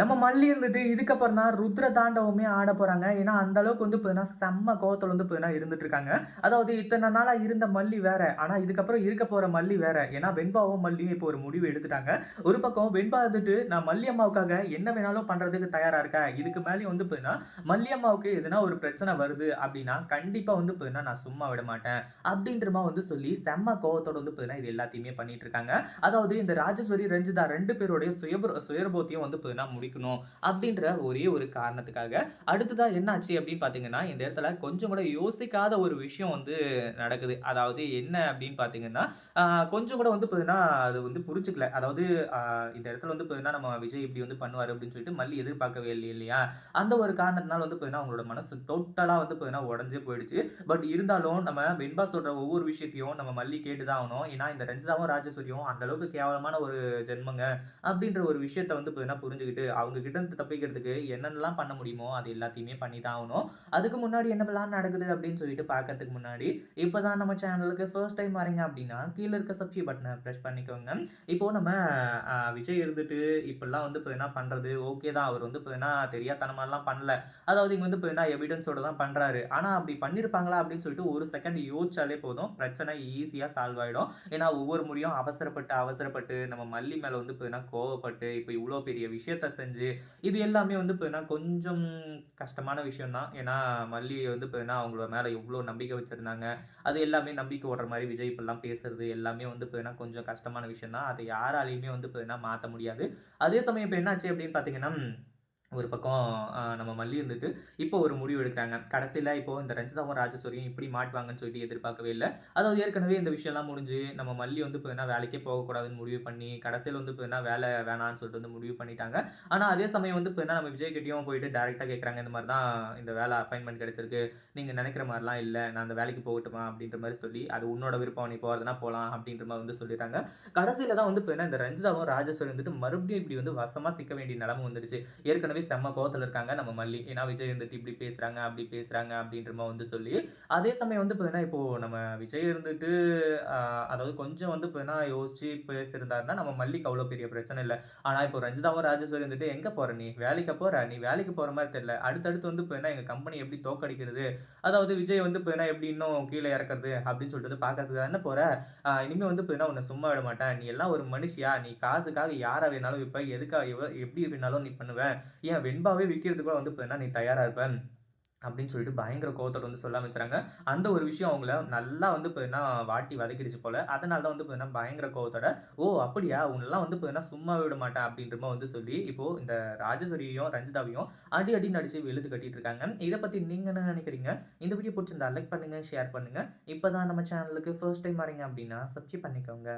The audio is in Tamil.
நம்ம மல்லி இருந்துட்டு இதுக்கப்புறம் தான் ருத்ர தாண்டவமே ஆட போறாங்க. ஏன்னா அந்த அளவுக்கு வந்து பார்த்தீங்கன்னா செம்ம கோவத்தில் வந்து பார்த்தீங்கன்னா இருந்துட்டு இருக்காங்க. அதாவது இத்தனை நாளா இருந்த மல்லி வேற ஆனா இதுக்கப்புறம் இருக்க போற மல்லி வேற. ஏன்னா வெண்பாவும் மல்லியும் இப்போ ஒரு முடிவு எடுத்துட்டாங்க. ஒரு பக்கம் வெண்பா இருந்துட்டு நான் மல்லி அம்மாவுக்காக என்ன வேணாலும் பண்றதுக்கு தயாரா இருக்கேன் இதுக்கு மேலேயும் வந்து பார்த்தீங்கன்னா மல்லி அம்மாவுக்கு எதுனா ஒரு பிரச்சனை வருது அப்படின்னா கண்டிப்பா வந்து பார்த்தீங்கன்னா நான் சும்மா விட மாட்டேன். அப்படின்றமா வந்து சொல்லி செம்ம கோவத்தோட வந்து பார்த்தீங்கன்னா இது எல்லாத்தையுமே பண்ணிட்டு இருக்காங்க. அதாவது இந்த ராஜேஸ்வரி ரஞ்சிதா ரெண்டு பேருடைய சுயபு சுயரபோத்தியம் வந்து பார்த்தீங்கன்னா முடிக்கணும் அப்படின்ற ஒரே ஒரு காரணத்துக்காக. அடுத்ததாக என்னாச்சு அப்படின்னு பார்த்தீங்கன்னா இந்த இடத்துல கொஞ்சம் கூட யோசிக்காத ஒரு விஷயம் வந்து நடக்குது. அதாவது என்ன அப்படின்னு பார்த்தீங்கன்னா கொஞ்சம் கூட வந்து பார்த்தீங்கன்னா அது வந்து புரிஞ்சுக்கல. அதாவது இந்த இடத்துல வந்து பார்த்தீங்கன்னா நம்ம விஜய் இப்படி வந்து பண்ணுவார் அப்படின்னு சொல்லிட்டு மல்லி எதிர்பார்க்கவே இல்லை இல்லையா? அந்த ஒரு காரணத்தினால வந்து பார்த்தீங்கன்னா அவங்களோட மனசு டோட்டலாக வந்து பார்த்தீங்கன்னா உடஞ்சே போயிடுச்சு. பட் இருந்தாலும் நம்ம வெண்பா சொல்கிற ஒவ்வொரு விஷயத்தையும் நம்ம மல்லி கேட்டு தான் ஆகணும். ஏன்னா இந்த ரஞ்சிதாவும் ராஜேஸ்வரியும் அந்த அளவுக்கு கேவலமான ஒரு ஜென்மங்க அப்படின்ற ஒரு விஷயத்த வந்து பார்த்தீங்கன்னா புரிஞ்சுக்கிட்டு அவங்க கிட்ட இருந்து தப்பிக்கிறதுக்கு என்னென்னலாம் பண்ண முடியுமோ அது எல்லாத்தையுமே பண்ணி தான் ஆகணும். அதுக்கு முன்னாடி என்ன பிளான் நடக்குது அப்படின்னு சொல்லிட்டு பார்க்கறதுக்கு முன்னாடி இப்போ தான் நம்ம சேனலுக்கு ஃபர்ஸ்ட் டைம் வரீங்க அப்படின்னா கீழே இருக்க சப்ஸ்கிரைப் பட்டனை ப்ரெஸ் பண்ணிக்கோங்க. இப்போ நம்ம விஜய் இருந்துட்டு இப்படிலாம் வந்து இப்போ என்ன பண்ணுறது ஓகே தான். அவர் வந்து இப்போ என்ன தெரியாதனமாலாம் பண்ணல. அதாவது இங்கே வந்து இப்போ என்ன எவிடன்ஸோட தான் பண்ணுறாரு ஆனால் அப்படி பண்ணியிருப்பாங்களா அப்படின்னு சொல்லிட்டு ஒரு செகண்ட் யோசிச்சாலே போதும். பிரச்சனை ஈஸியாக சால்வ் ஆகிடும் ஏன்னா ஒவ்வொரு முறையும் அவசரப்பட்டு அவசரப்பட்டு நம்ம மல்லி மேலே வந்து இப்போ என்ன கோவப்பட்டு இப்போ இவ்வளோ பெரிய விஷயத்த செஞ்சு இது எல்லாமே வந்து இப்போ என்ன கொஞ்சம் கஷ்டமான விஷயம் தான் ஏன்னா மல்லி வந்து இப்போ என்ன அவங்களோட மேலே எவ்வளோ நம்பிக்கை வச்சுருந்தாங்க அது எல்லாமே நம்பிக்கை ஓடுற மாதிரி விஜய் இப்பெல்லாம் பேசுறது எல்லாமே வந்து இப்போ என்ன கொஞ்சம் கஷ்டமான விஷயம் தான் அதை யாராலையுமே வந்து இப்போ என்ன மாற்ற முடியாது. அதே சமயம் இப்போ என்னாச்சு அப்படின்னு பார்த்தீங்கன்னா ஒரு பக்கம் நம்ம மல்லி இருந்துட்டு இப்போ ஒரு முடிவு எடுக்கிறாங்க. கடைசியில் இப்போ இந்த ரஞ்சிதாவும் ராஜசூரியும் இப்படி மாட்டுவாங்கன்னு சொல்லிட்டு எதிர்பார்க்கவே இல்லை. அதாவது ஏற்கனவே இந்த விஷயம்லாம் முடிஞ்சு நம்ம மல்லி வந்து இப்போ என்ன வேலைக்கே போகக்கூடாதுன்னு முடிவு பண்ணி கடைசியில் வந்து இப்போ என்ன வேலை வேணான்னு சொல்லிட்டு வந்து முடிவு பண்ணிட்டாங்க. ஆனால் அதே சமயம் வந்து இப்போ என்ன நம்ம விஜய் கிட்டயும் போயிட்டு டேரெக்டாக கேட்குறாங்க இந்த மாதிரி தான் இந்த வேலை அப்பாயின்மெண்ட் கிடைச்சிருக்கு. நீங்கள் நினைக்கிற மாதிரிலாம் இல்லை. நான் அந்த வேலைக்கு போகட்டுமா அப்படின்ற மாதிரி சொல்லி அது உன்னோட விருப்பம் நீ போகிறதுனா போகலாம் அப்படின்ற மாதிரி வந்து சொல்லிடுறாங்க. கடைசியில் தான் வந்து இப்போ என்ன இந்த ரஞ்சிதாவும் ராஜசூரி வந்துட்டு மறுபடியும் இப்படி வந்து வசமாக சிக்க வேண்டிய நிலமை வந்துடுச்சு. ஏற்கனவே செம்ம கோவத்தில் இருக்காங்க. நம்ம மல்லி ஏன்னா விஜய் இருந்துட்டு இப்படி பேசுகிறாங்க அப்படி பேசுகிறாங்க அப்படின்ற மாதிரி வந்து சொல்லி அதே சமயம் வந்து இப்போ என்ன நம்ம விஜய் இருந்துட்டு அதாவது கொஞ்சம் வந்து இப்போ என்ன யோசிச்சு பேசியிருந்தாருன்னா நம்ம மல்லிக்கு அவ்வளோ பெரிய பிரச்சனை இல்லை. ஆனால் இப்போ ரஞ்சிதாவும் ராஜேஸ்வரி வந்துட்டு எங்கே போகிற நீ? வேலைக்கு போகிற நீ வேலைக்கு போகிற மாதிரி தெரியல. அடுத்தடுத்து வந்து இப்போ என்ன எங்கள் கம்பெனி எப்படி தோக்கடிக்கிறது? அதாவது விஜய் வந்து இப்போ என்ன எப்படி இன்னும் கீழே இறக்குறது? அப்படின்னு சொல்லிட்டு பார்க்கறதுக்கு என்ன போகிற இனிமேல் வந்து இப்போ என்ன உன்னை சும்மா விட மாட்டேன். நீ எல்லாம் ஒரு மனுஷியா? நீ காசுக்காக யாரை வேணாலும் விற்ப எதுக்காக எப்படி வேணாலும் நீ பண்ணுவேன் ஏன் வெண்பாவே விற்கிறதுக்கு கூட வந்து இப்போ என்ன நீ தயாராக இருப்பேன்? அப்படின்னு சொல்லிட்டு பயங்கர கோவத்தோட வந்து சொல்ல ஆரம்பிச்சாங்க அந்த ஒரு விஷயம் அவங்கள நல்லா வந்து இப்போ என்ன வாட்டி வதக்கிடுச்சு போல. அதனால தான் வந்து பார்த்தீங்கன்னா பயங்கர கோவத்தோட ஓ அப்படியா? உன்னெல்லாம் வந்து பார்த்தீங்கன்னா சும்மா விட மாட்டேன் அப்படின்ற வந்து சொல்லி இப்போ இந்த ராஜேஸ்வரியையும் ரஞ்சிதாவையும் அடி அடி நடிச்சு எழுது கட்டிட்டு இருக்காங்க. இதை பத்தி நீங்க என்ன நினைக்கிறீங்க? இந்த வீடியோ பிடிச்சிருந்தா லைக் பண்ணுங்க ஷேர் பண்ணுங்க. இப்பதான் நம்ம சேனலுக்கு ஃபர்ஸ்ட் டைம் வரீங்க அப்படின்னா சப்ஸ்கிரைப் பண்ணிக்கோங்க.